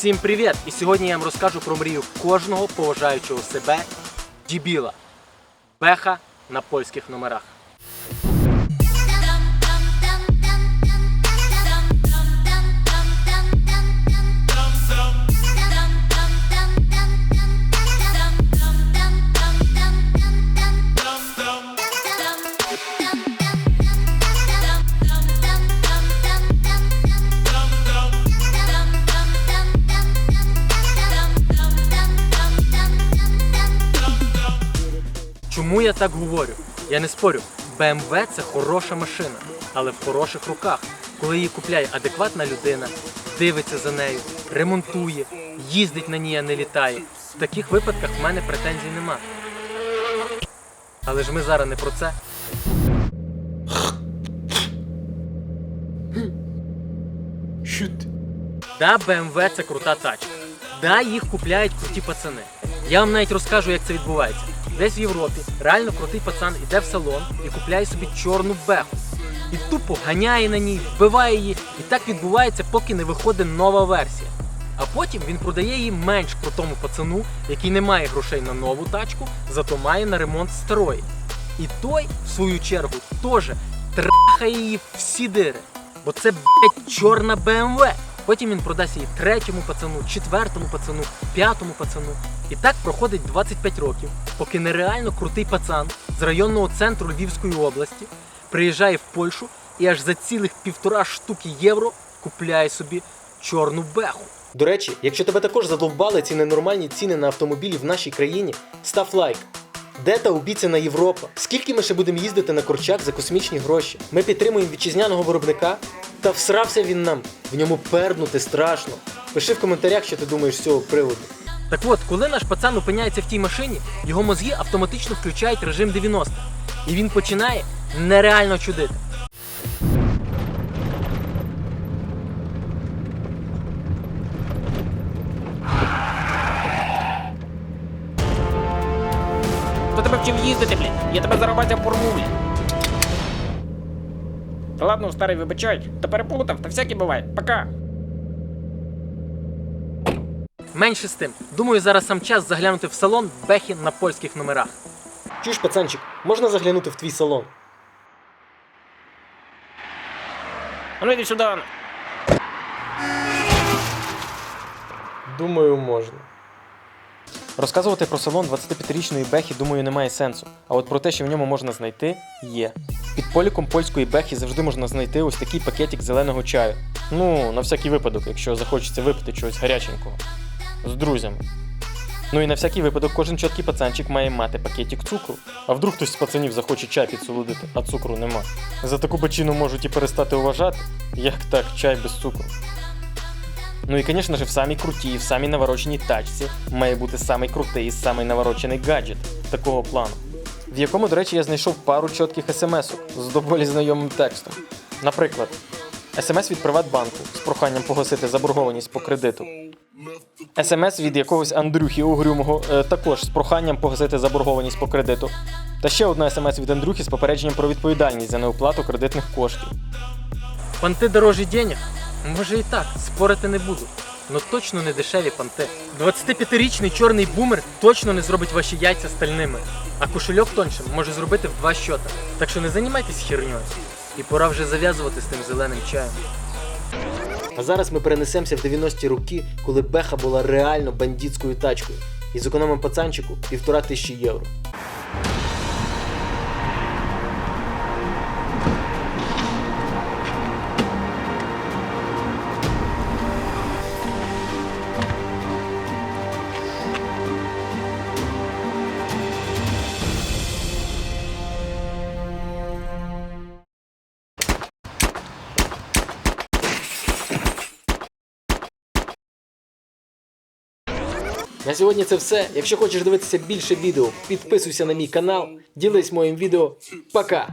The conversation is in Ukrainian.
Всім привіт! І сьогодні я вам розкажу про мрію кожного поважаючого себе дібіла. Беха на польських номерах. Чому я так говорю? Я не спорю. BMW це хороша машина, але в хороших руках. Коли її купляє адекватна людина, дивиться за нею, ремонтує, їздить на ній, а не літає. В таких випадках в мене претензій нема. Але ж ми зараз не про це. Що? Да, BMW це крута тачка. Да, їх купляють круті пацани. Я вам навіть розкажу, як це відбувається. Десь в Європі реально крутий пацан іде в салон і купляє собі чорну беху. І тупо ганяє на ній, вбиває її. І так відбувається, поки не виходить нова версія. А потім він продає її менш крутому пацану, який не має грошей на нову тачку, зато має на ремонт старої. І той, в свою чергу, теж трахає її всі дири. Бо це, блядь, чорна BMW. Потім він продасть її третьому пацану, четвертому пацану, п'ятому пацану. І так проходить 25 років, поки нереально крутий пацан з районного центру Львівської області приїжджає в Польщу і аж за цілих півтора штуки євро купляє собі чорну беху. До речі, якщо тебе також задовбали ці ненормальні ціни на автомобілі в нашій країні, став лайк. Де та обіцяна Європа? Скільки ми ще будемо їздити на корчак за космічні гроші? Ми підтримуємо вітчизняного виробника, та всрався він нам. В ньому пернути страшно. Пиши в коментарях, що ти думаєш з цього приводу. Так от, коли наш пацан опиняється в тій машині, його мозги автоматично включають режим 90 і він починає нереально чудити. Хто тебе вчив їздити, блін? Я тебе зарабатя порву, блін. Та ладно, старий, вибачай, та переплутав, та всяке буває. Пока. Менше з тим. Думаю, зараз сам час заглянути в салон Бехі на польських номерах. Чуєш, пацанчик, можна заглянути в твій салон? А ну йди сюди. Думаю, можна. Розказувати про салон 25-річної бехи, думаю, немає сенсу. А от про те, що в ньому можна знайти, є. Під поліком польської бехи завжди можна знайти ось такий пакетик зеленого чаю. Ну, на всякий випадок, якщо захочеться випити чогось гаряченького. З друзями. Ну і на всякий випадок кожен чіткий пацанчик має мати пакетик цукру. А вдруг хтось з пацанів захоче чай підсолодити, а цукру нема. За таку бачину можуть і перестати уважати. Як так, чай без цукру. Ну і, звісно ж, в самій крутій, в самій навороченій тачці має бути самий крутий і самий наворочений гаджет такого плану. В якому, до речі, я знайшов пару чітких смс-ок з доволі знайомим текстом. Наприклад, смс від Приватбанку з проханням погасити заборгованість по кредиту. СМС від якогось Андрюхи Угрюмого е, також з проханням погасити заборгованість по кредиту. Та ще одна смс від Андрюхи з попередженням про відповідальність за неоплату кредитних коштів. Панти дорожі денег? Може і так, спорити не буду. Ну точно не дешеві панти. 25-річний чорний бумер точно не зробить ваші яйця стальними, а кошельок тоншим може зробити в два щота. Так що не займайтесь херньою. І пора вже зав'язувати з тим зеленим чаєм. А зараз ми перенесемося в 90-ті роки, коли Беха була реально бандитською тачкою. І зекономимо пацанчику півтора тисячі євро. На сьогодні це все. Якщо хочеш дивитися більше відео, підписуйся на мій канал, ділись моїм відео. Пока!